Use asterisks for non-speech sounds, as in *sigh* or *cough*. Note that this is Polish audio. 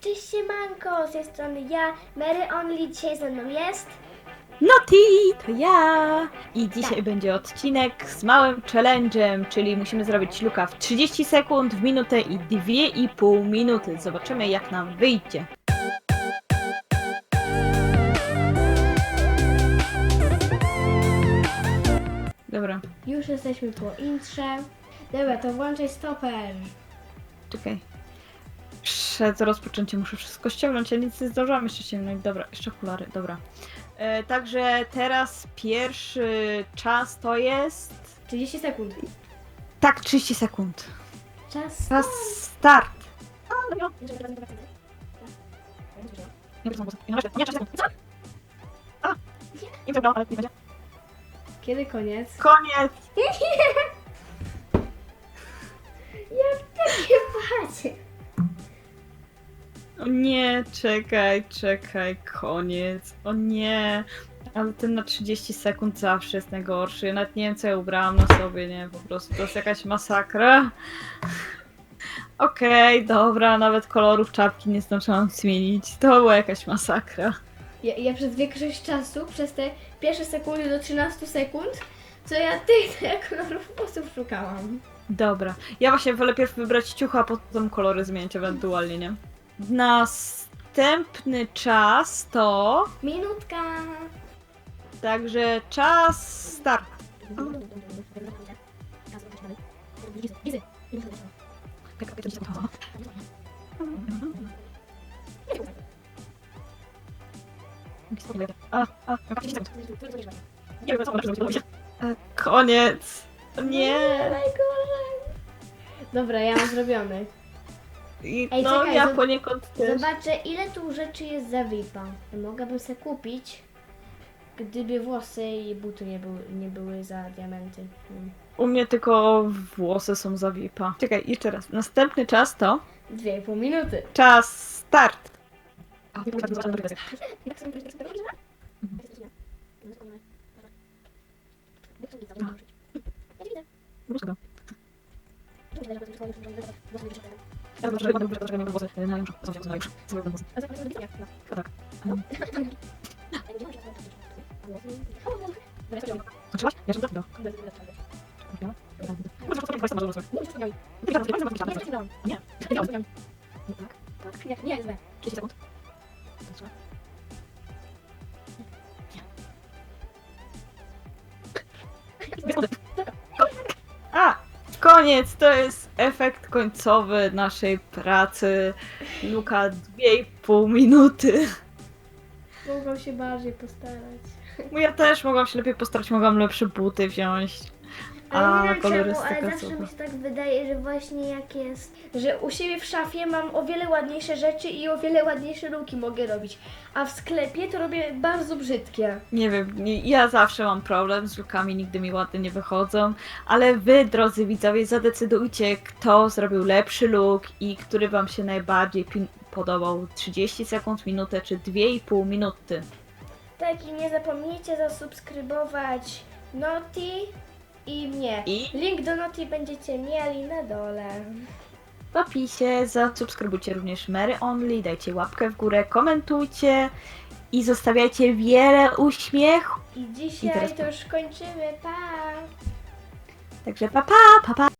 Cześć siemanko, z tej strony ja, Mary Only, dzisiaj ze mną jest. Noti, to ja! I dzisiaj będzie odcinek z małym challenge'em, czyli musimy zrobić luka w 30 sekund, w minutę i 2,5 minuty. Zobaczymy jak nam wyjdzie. Dobra, Już jesteśmy po intrze. Dobra, to włączaj stoper. czekaj. Przed rozpoczęciem muszę wszystko ściągnąć, ja nic nie zdążyłam jeszcze ściągnąć. Dobra, jeszcze okulary, dobra. E, także teraz pierwszy czas to jest... 30 sekund. Tak, 30 sekund. Czas. Czas start. Kiedy koniec? Koniec! *laughs* Ja w takie padzie. O nie, czekaj, czekaj, koniec. O nie. Ale ten na 30 sekund zawsze jest najgorszy. Ja nawet nie wiem, co ja ubrałam na sobie, nie? Po prostu to jest jakaś masakra. Okej, dobra, nawet kolorów czapki nie zdążyłam zmienić. To była jakaś masakra. Ja, ja przez większość czasu, przez te pierwsze sekundy do 13 sekund, co ja tych *laughs* kolorów włosów szukałam. Dobra. Ja właśnie wolę pierw wybrać ciucha, a potem kolory zmienić ewentualnie, nie? Następny czas to... Minutka. Także czas start. E, Koniec. Nie. najgorzej. Dobra, ja mam zrobiony. I, Ej, no, czekaj, ja zob- poniekąd też. Zobaczę, ile tu rzeczy jest za VIP-a. Mogłabym sobie kupić, gdyby włosy i buty nie były, nie były za diamenty. Hmm. U mnie tylko włosy są za VIP-a. Czekaj, jeszcze raz. Następny czas to Dwie i pół minuty. czas start. Nie, nie, złe. A, koniec, to jest efekt końcowy naszej pracy. Luka 2,5 minuty. Mogą się bardziej postarać. Bo Ja też mogłam się lepiej postarać, mogłam lepsze buty wziąć. Ale A nie wiem czemu, kolorystyka ale zawsze super. mi się tak wydaje, że właśnie jak jest, że u siebie w szafie mam o wiele ładniejsze rzeczy i o wiele ładniejsze luki mogę robić, a w sklepie to robię bardzo brzydkie. Nie wiem, nie, ja zawsze mam problem z lukami, nigdy mi ładnie nie wychodzą, ale wy, drodzy widzowie, zadecydujcie, kto zrobił lepszy look i który wam się najbardziej pin- podobał. 30 sekund, minutę czy 2,5 minuty. Tak i nie zapomnijcie zasubskrybować Noti i mnie. I Link do Noti będziecie mieli na dole. w opisie zasubskrybujcie również Mary Only, dajcie łapkę w górę, komentujcie i zostawiajcie wiele uśmiechu. I dzisiaj teraz to już kończymy, pa! Także pa pa, pa pa.